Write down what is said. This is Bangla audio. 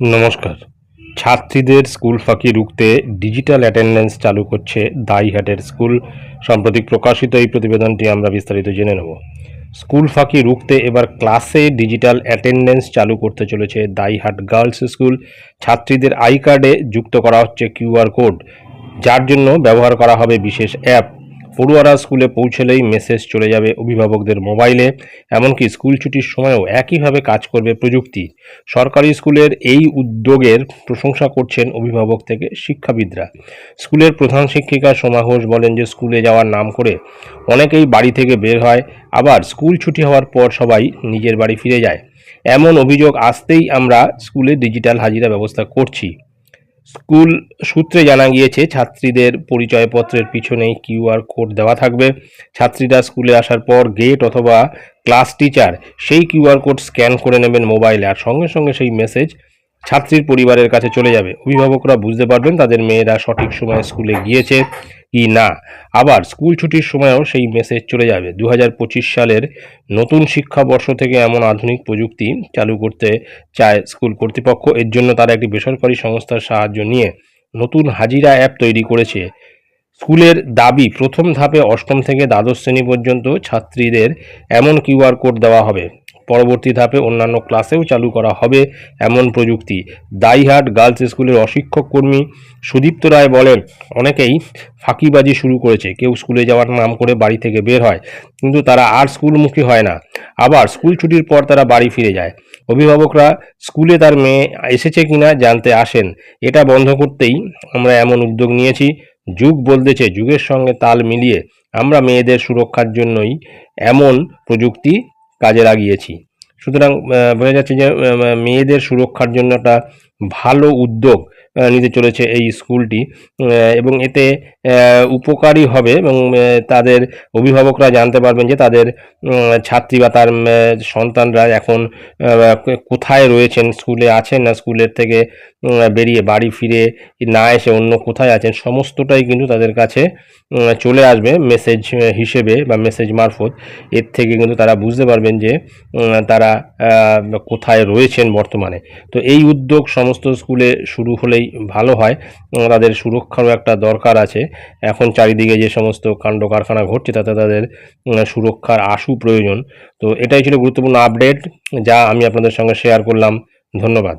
নমস্কার। ছাত্রীদের স্কুল ফাঁকি রুখতে ডিজিটাল অ্যাটেন্ডেন্স চালু করছে দাইহাটের স্কুল। সাম্প্রতিক প্রকাশিত এই প্রতিবেদনটি আমরা বিস্তারিত জেনে নেব। স্কুল ফাঁকি রুখতে এবার ক্লাসে ডিজিটাল অ্যাটেন্ডেন্স চালু করতে চলেছে দাইহাট গার্লস স্কুল। ছাত্রীদের আই কার্ডে যুক্ত করা হচ্ছে কিউআর কোড, যার জন্য ব্যবহার করা হবে বিশেষ অ্যাপ। পড়ুয়ারা স্কুলে পৌঁছলেই মেসেজ চলে যাবে অভিভাবকদের মোবাইলে। এমনকি স্কুল ছুটির সময়ও একইভাবে কাজ করবে প্রযুক্তি। সরকারি স্কুলের এই উদ্যোগের প্রশংসা করছেন অভিভাবক থেকে শিক্ষাবিদরা। স্কুলের প্রধান শিক্ষিকা সোমা ঘোষ বলেন যে, স্কুলে যাওয়ার নাম করে অনেকেই বাড়ি থেকে বের হয়, আবার স্কুল ছুটি হওয়ার পর সবাই নিজের বাড়ি ফিরে যায়। এমন অভিযোগ আসতেই আমরা স্কুলে ডিজিটাল হাজিরা ব্যবস্থা করছি। স্কুল সূত্রে জানা গিয়েছে, ছাত্রীদের পরিচয়পত্রের পিছনেই কিউআর কোড দেওয়া থাকবে। ছাত্রীরা স্কুলে আসার পর গেট অথবা ক্লাস টিচার সেই কিউআর কোড স্ক্যান করে নেবেন মোবাইলে আর সঙ্গে সঙ্গে সেই মেসেজ ছাত্রীর পরিবারের কাছে চলে যাবে। অভিভাবকরা বুঝতে পারবেন তাদের মেয়েরা সঠিক সময়ে স্কুলে গিয়েছে। কি না? আবার স্কুল ছুটির সময়ও সেই মেসেজ চলে যাবে। দু হাজার পঁচিশ সালের নতুন শিক্ষাবর্ষ থেকে এমন আধুনিক প্রযুক্তি চালু করতে চায় স্কুল কর্তৃপক্ষ। এর জন্য তারা একটি বেসরকারি সংস্থার সাহায্য নিয়ে নতুন হাজিরা অ্যাপ তৈরি করেছে। স্কুলের দাবি, প্রথম ধাপে অষ্টম থেকে দ্বাদশ শ্রেণি পর্যন্ত ছাত্রীদের এমন কিউআর কোড দেওয়া হবে। পরবর্তী ধাপে অন্যান্য ক্লাসেও চালু করা হবে এমন প্রযুক্তি। দাইহাট গার্লস স্কুলের অশিক্ষক কর্মী সুদীপ্ত রায় বলেন, অনেকেই ফাঁকিবাজি শুরু করেছে, কেউ স্কুলে যাওয়ার নাম করে বাড়ি থেকে বের হয়, কিন্তু তারা আর স্কুলমুখী হয় না। আবার স্কুল ছুটির পর তারা বাড়ি ফিরে যায়। অভিভাবকরা স্কুলে তার মেয়ে এসেছে কিনা জানতে আসেন। এটা বন্ধ করতেই আমরা এমন উদ্যোগ নিয়েছি। যুগ বলতেছে যুগের সঙ্গে তাল মিলিয়ে আমরা মেয়েদের সুরক্ষার জন্যই এমন প্রযুক্তি কাজে লাগিয়েছি। সুতরাং বোঝা যাচ্ছে যে মেয়েদের সুরক্ষার জন্য একটা ভালো উদ্যোগ নিতে চলেছে এই স্কুলটি এবং এতে উপকারী হবে এবং তাদের অভিভাবকরা জানতে পারবেন যে তাদের ছাত্রী বা তার সন্তানরা এখন কোথায় রয়েছেন, স্কুলে আছেন না স্কুলের থেকে বেরিয়ে বাড়ি ফিরে না এসে অন্য কোথায় আছেন, সমস্তটাই কিন্তু তাদের কাছে চলে আসবে মেসেজ হিসেবে বা মেসেজ মারফত। এর থেকে কিন্তু তারা বুঝতে পারবেন যে তারা কোথায় রয়েছেন বর্তমানে। তো এই উদ্যোগ সমস্ত স্কুলে শুরু হলেই ভালো হয়। তাদের সুরক্ষারও একটা দরকার আছে। এখন চারিদিকে যে সমস্ত কাণ্ড কারখানা ঘটছে, তাতে তাদের সুরক্ষার আশু প্রয়োজন। তো এটাই ছিল গুরুত্বপূর্ণ আপডেট যা আমি আপনাদের সঙ্গে শেয়ার করলাম। ধন্যবাদ।